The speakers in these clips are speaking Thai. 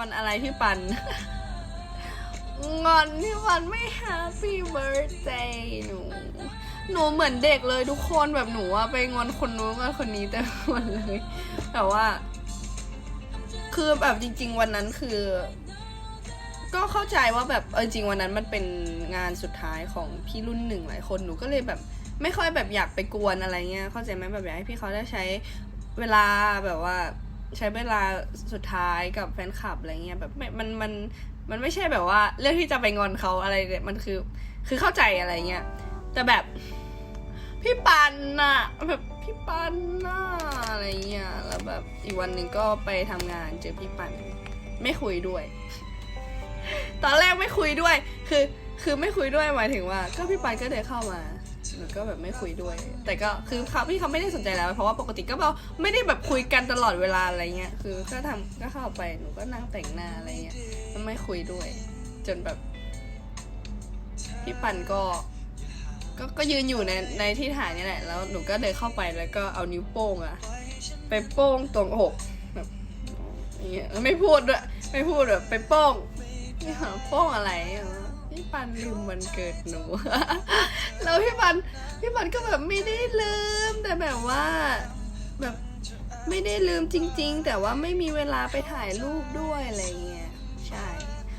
อนอะไรพี่ปัน งอนพี่ปันไม่ Happy Birthday หนู หนูเหมือนเด็กเลยทุกคนแบบหนูอะไปงอนคนนู้นงอนคนนี้แต่หมดเลย แต่ว่า คือแบบจริง ๆ วันนั้นคือ ก็เข้าใจว่าแบบเออจริงวันนั้นมันเป็นงานสุดท้ายของพี่รุ่นหนึ่งหลายคนหนูก็เลยแบบ ไม่ค่อยแบบอยากไปกวนอะไรเงี้ยเข้าใจไหมแบบอยากให้พี่เขาได้ใช้เวลาแบบว่า ใช้เวลาสุดท้ายกับแฟนคลับอะไรเงี้ยแบบไม่มันมันมันไม่ใช่แบบว่าเรื่องที่จะไปงอนเขาอะไรเนี่ยมันคือ คือเข้าใจอะไรเงี้ยแต่แบบพี่ปันน่ะแบบพี่ปันน่ะอะไรเงี้ยแล้วแบบอีกวันหนึ่งก็ไปทำงานเจอพี่ปัน ไม่คุยด้วย ตอนแรกไม่คุยด้วย คือ คือไม่คุยด้วยหมายถึงว่า ก็พี่ปันก็เดินเข้ามา หนูก็แบบไม่คุยด้วย แต่ก็คือเขาพี่เขาไม่ได้สนใจแล้ว เพราะว่าปกติก็แบบไม่ได้แบบคุยกันตลอดเวลาอะไรเงี้ยคือก็ทำก็เข้าไปหนูก็นั่งแต่งหน้าอะไรเงี้ยมันไม่คุยด้วย จนแบบพี่ปันก็ก็ก็ยืนอยู่ในในที่ถ่ายนี่แหละ แล้วหนูก็เดินเข้าไปแล้วก็เอานิ้วโป้งอะไปโป้งตรงอกแบบอย่างเงี้ยไม่พูดด้วยไม่พูดแบบไปโป้งนี่หาโป้งอะไรอะ พี่ปันลืมวันเกิดหนู แล้วพี่ปันพี่ปันก็แบบไม่ได้ลืมแต่แบบว่าแบบไม่ได้ลืมจริง ๆ แต่ว่าไม่มีเวลาไปถ่ายรูปด้วยอะไรเงี้ยใช่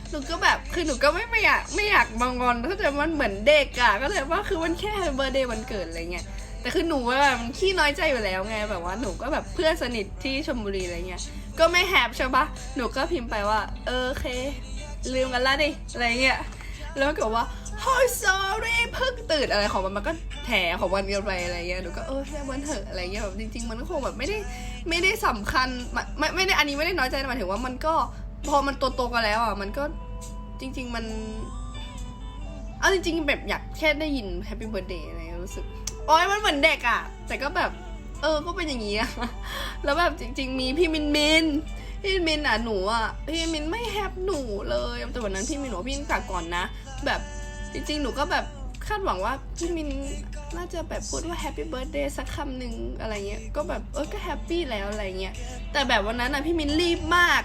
หนูก็แบบคือหนูก็ไม่ไม่อยากไม่อยากมางอนก็แต่มันเหมือนเด็กอะก็เลยว่าคือมันแค่เบอร์เดย์วันเกิดอะไรเงี้ยแต่คือหนูว่าแบบมันขี้น้อยใจอยู่แล้วไงแบบว่าหนูก็แบบเพื่อนสนิทที่ชลบุรีอะไรเงี้ยก็ไม่แฮปใช่ปะหนูก็พิมพ์ไปว่า เออโอเค ลืมกันละดิอะไรเงี้ย แล้วก็บอกว่า oh sorry เพิ่งตื่นอะไรของมันมันก็แถของมันกันไปอะไรเงี้ยหนูก็เออแค่วันเถอะอะไรเงี้ยแบบจริง ๆ มันก็คงแบบไม่ได้ไม่ได้สำคัญไม่ไม่ได้อันนี้ไม่ได้น้อยใจนะหมายถึงว่ามันก็พอมันโตๆกันแล้วอะมันก็จริง ๆ มันเอาจริงๆแบบอยากแค่ได้ยิน Happy Birthday อะไรรู้สึกโอ้ยมันเหมือนเด็กอะ แต่ก็แบบ เออก็เป็นอย่างนี้อะแล้วแบบจริง ๆ มีพี่มินมิน พี่มินมินอะหนูอะพี่มินไม่แฮปหนูเลยแต่วันนั้นพี่มินบอกว่าพี่มินกลับก่อนนะ แบบจริงๆหนูก็แบบคาดหวังว่าพี่มินน่าจะแบบพูดว่า Happy Birthday สักคำหนึ่งอะไรเงี้ยก็แบบเออก็แฮปปี้แล้วอะไรเงี้ยแต่แบบวันนั้นอะพี่มินรีบมาก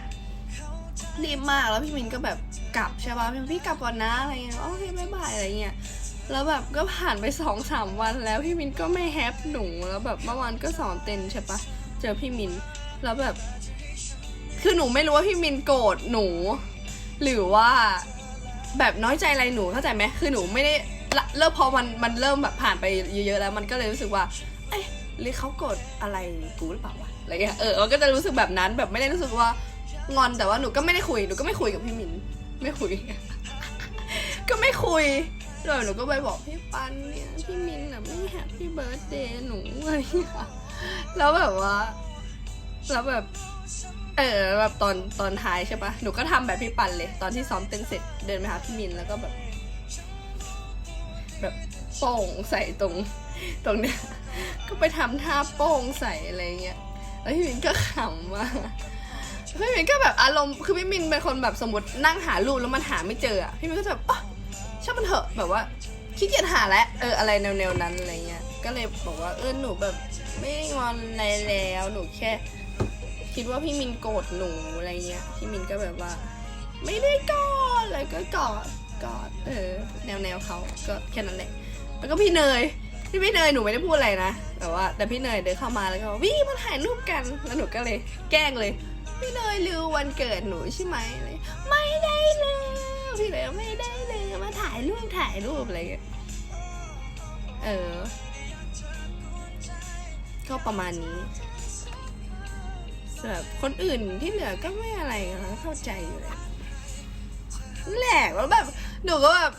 รีบมากแล้วพี่มินก็แบบกลับใช่ป่ะพี่พี่กลับก่อนนะอะไรเงี้ยโอเคบายบายอะไรเงี้ยแล้วแบบก็ผ่านไปสองสามวันแล้วพี่มินก็ไม่แฮปหนูแล้วแบบเมื่อวานก็สอนเต้นใช่ปะเจอพี่มินแล้วแบบ คือหนูไม่รู้ว่าพี่มินโกรธหนู หรือว่าแบบน้อยใจอะไรหนูเข้าใจไหมคือหนูไม่ได้เริ่มพอมันมันเริ่มแบบผ่านไปเยอะๆแล้ว มันก็เลยรู้สึกว่า เอ้ยหรือเขาโกรธอะไรกูหรือเปล่าวะอะไรเงี้ยเออมันก็จะรู้สึกแบบนั้นแบบไม่ได้รู้สึกว่างอนแต่ว่าหนูก็ไม่ได้คุยหนูก็ไม่คุยกับพี่มินไม่คุย ก็ไม่คุยแล้วหนูก็ไปบอกพี่ปันเนี่ยพี่มินอะไม่แฮปปี้เบิร์ดเดย์หนูอะไรอย่างเงี้ยแล้วแบบว่าแล้วแบบ เออแบบตอนตอนท้ายใช่ปะหนูก็ทำแบบพี่ปันเลย ตอนที่ซ้อมเต้นเสร็จเดินไปหาพี่มินแล้วก็แบบ แบบโป่งใส่ตรง ตรงเนี้ย ก็ไปทำท่าโป้งใส่อะไรเงี้ยแล้วพี่มินก็ขำว่าพี่มินก็แบบอารมณ์คือพี่มินเป็นคนแบบสมมตินั่งหารูปแล้วมันหาไม่เจออะพี่มินก็จะแบบอ๋อช่างมันเถอะแบบว่าขี้เกียจหาแล้วเอออะไรแนวๆนั้นอะไรเงี้ยก็เลยบอกว่าเออหนูแบบไม่งอนอะไรแล้วหนูแค่ คิดว่าพี่มินโกรธหนูอะไรเงี้ย พี่มินก็แบบว่า ไม่ได้กรธเลยก็กอดกอดเออ แนวแนวเขาก็แค่นั้นแหละ แล้วก็พี่เนยที่พี่เนยหนูไม่ได้พูดอะไรนะแต่ว่า แต่พี่เนยเดินเข้ามาแล้วก็บอกวิมาถ่ายรูปกันแล้วหนูก็เลย แกล้งเลย พี่เนยลืมวันเกิดหนูใช่ไหมอะไรไม่ได้ลืมพี่เนยไม่ได้ลืมมาถ่ายรูปถ่ายรูปอะไรเงี้ยเออ ก็ประมาณนี้ สำหรับคนอื่นที่เหลือก็ไม่อะไรค่ะเข้าใจอยู่แล้วแหละแล้วแบบหนูก็แบบ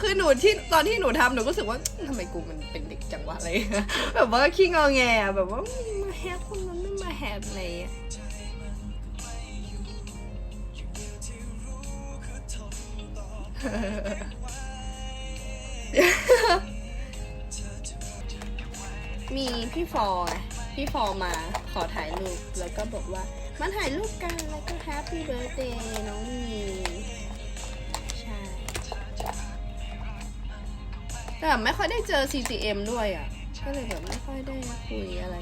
คือหนูที่ตอนที่หนูทำหนูก็รู้สึกว่าทำไมกูมันเป็นเด็กจังวะอะไรแบบว่าขี้งอแงอะแบบว่ามาแฮปคนนั้นไม่มาแฮปอะไรอย่างเงี้ยมีพี่ฟอร์ไง พี่ฟอร์มาขอถ่ายรูปแล้วก็บอกว่ามาถ่ายรูปกันแล้วก็แฮปปี้เบิร์ a เดย์น้องมีใช่แต่ไม่ค่อยได้เจอ CGM ด้วยอะ ก็เลยแบบไม่ค่อยได้คุยอะไร